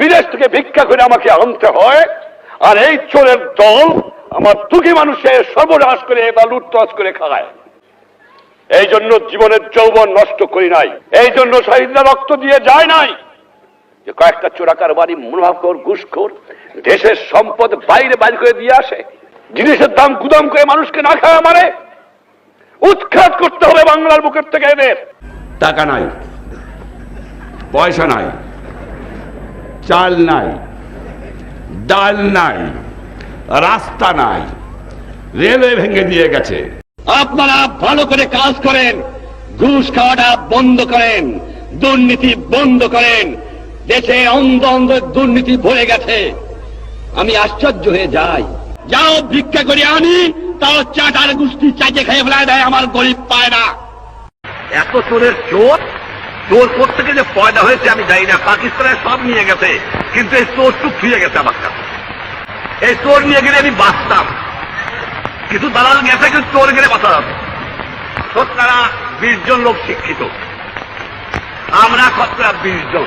বিদেশ থেকে ভিক্ষা করে আমাকে আনতে হয়, আর এই চোরের দল আমার দুঃখী মানুষের সর্বনাশ করে বা লুটতরাজ করে খায়। এই জন্য জীবনের যৌবন নষ্ট করি নাই। এই জন্য শহীদরা রক্ত দিয়ে যায় নাই। যে কয়েকটা চোরাকার বাড়ি মুনাফকর ঘুষখোর, দেশের সম্পদ বাইরে বাইরে করে দিয়ে আসে, জিনিসের দাম গুদাম করে মানুষকে না খাওয়া মারে উৎখাত করতে হবে বাংলার বুকের থেকে এদের। টাকা নাই, পয়সা নাই। চাল নাই ডাল নাই রাস্তা নাই রেলওয়ে ভেঙে দিয়ে গেছে। আপনারা ভালো করে কাজ করেন ঘুষ খাওয়াটা বন্ধ করেন দুর্নীতি বন্ধ করেন দেশে অন্ধ অন্ধ দুর্নীতি ভরে গেছে। আমি আশ্চর্য হয়ে যাই। যাও ভিক্ষা করে আনি তাও চাটার গুষ্টি চাইতে খেয়ে ফেলায় দেয় আমার গরিব পায় না। এত চোরের চোর চোর থেকে যে পয়দা হয়েছে, আমি জানি না। পাকিস্তানের সব নিয়ে গেছে, কিন্তু এই চোরটুক ফিরে গেছে আমার কাছে। এই চোর নিয়ে গেলে আমি বাঁচতাম। কিছু দালাল গেছে, কিন্তু চোর গেলে বাঁচা যাবে। শতকরা বিশ জন লোক শিক্ষিত। আমরা শতকরা বিশ জন।